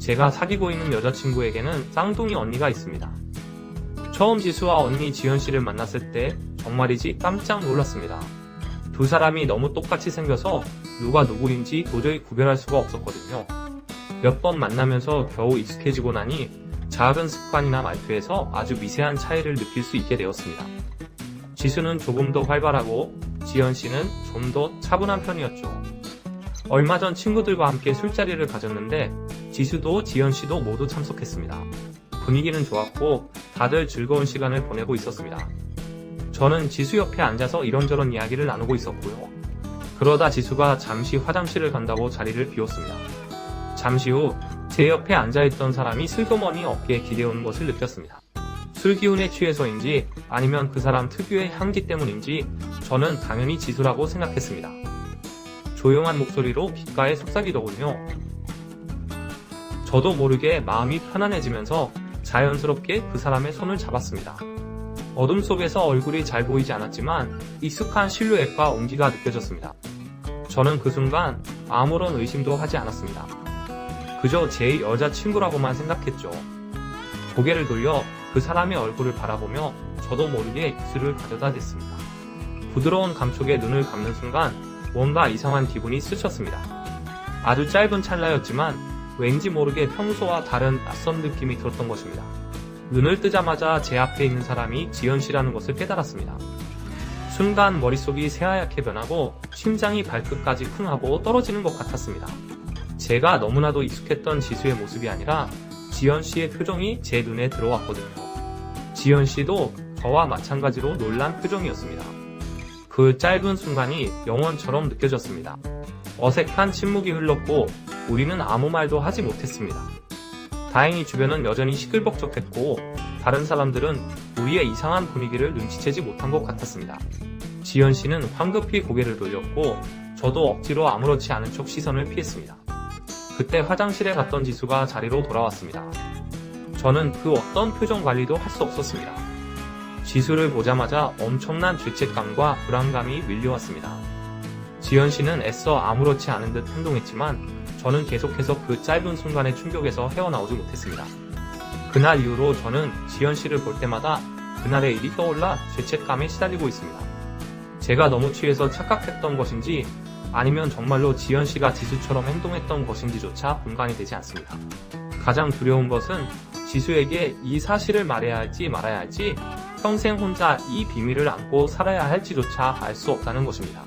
제가 사귀고 있는 여자친구에게는 쌍둥이 언니가 있습니다. 처음 지수와 언니 지연 씨를 만났을 때 정말이지 깜짝 놀랐습니다. 두 사람이 너무 똑같이 생겨서 누가 누구인지 도저히 구별할 수가 없었거든요. 몇 번 만나면서 겨우 익숙해지고 나니 작은 습관이나 말투에서 아주 미세한 차이를 느낄 수 있게 되었습니다. 지수는 조금 더 활발하고 지연 씨는 좀 더 차분한 편이었죠. 얼마 전 친구들과 함께 술자리를 가졌는데 지수도 지연 씨도 모두 참석했습니다. 분위기는 좋았고 다들 즐거운 시간을 보내고 있었습니다. 저는 지수 옆에 앉아서 이런저런 이야기를 나누고 있었고요. 그러다 지수가 잠시 화장실을 간다고 자리를 비웠습니다. 잠시 후 제 옆에 앉아있던 사람이 슬그머니 어깨에 기대오는 것을 느꼈습니다. 술 기운에 취해서인지 아니면 그 사람 특유의 향기 때문인지 저는 당연히 지수라고 생각했습니다. 조용한 목소리로 귓가에 속삭이더군요. 저도 모르게 마음이 편안해지면서 자연스럽게 그 사람의 손을 잡았습니다. 어둠 속에서 얼굴이 잘 보이지 않았지만 익숙한 실루엣과 온기가 느껴졌습니다. 저는 그 순간 아무런 의심도 하지 않았습니다. 그저 제 여자친구라고만 생각했죠. 고개를 돌려 그 사람의 얼굴을 바라보며 저도 모르게 입술을 가져다 댔습니다. 부드러운 감촉에 눈을 감는 순간 뭔가 이상한 기분이 스쳤습니다. 아주 짧은 찰나였지만 왠지 모르게 평소와 다른 낯선 느낌이 들었던 것입니다. 눈을 뜨자마자 제 앞에 있는 사람이 지연 씨라는 것을 깨달았습니다. 순간 머릿속이 새하얗게 변하고 심장이 발끝까지 쿵 하고 떨어지는 것 같았습니다. 제가 너무나도 익숙했던 지수의 모습이 아니라 지연 씨의 표정이 제 눈에 들어왔거든요. 지연 씨도 저와 마찬가지로 놀란 표정이었습니다. 그 짧은 순간이 영원처럼 느껴졌습니다. 어색한 침묵이 흘렀고 우리는 아무 말도 하지 못했습니다. 다행히 주변은 여전히 시끌벅적했고 다른 사람들은 우리의 이상한 분위기를 눈치채지 못한 것 같았습니다. 지연 씨는 황급히 고개를 돌렸고 저도 억지로 아무렇지 않은 척 시선을 피했습니다. 그때 화장실에 갔던 지수가 자리로 돌아왔습니다. 저는 그 어떤 표정 관리도 할 수 없었습니다. 지수를 보자마자 엄청난 죄책감과 불안감이 밀려왔습니다. 지연 씨는 애써 아무렇지 않은 듯 행동했지만 저는 계속해서 그 짧은 순간의 충격에서 헤어나오지 못했습니다. 그날 이후로 저는 지연 씨를 볼 때마다 그날의 일이 떠올라 죄책감에 시달리고 있습니다. 제가 너무 취해서 착각했던 것인지 아니면 정말로 지연 씨가 지수처럼 행동했던 것인지조차 분간이 되지 않습니다. 가장 두려운 것은 지수에게 이 사실을 말해야 할지 말아야 할지 평생 혼자 이 비밀을 안고 살아야 할지조차 알 수 없다는 것입니다.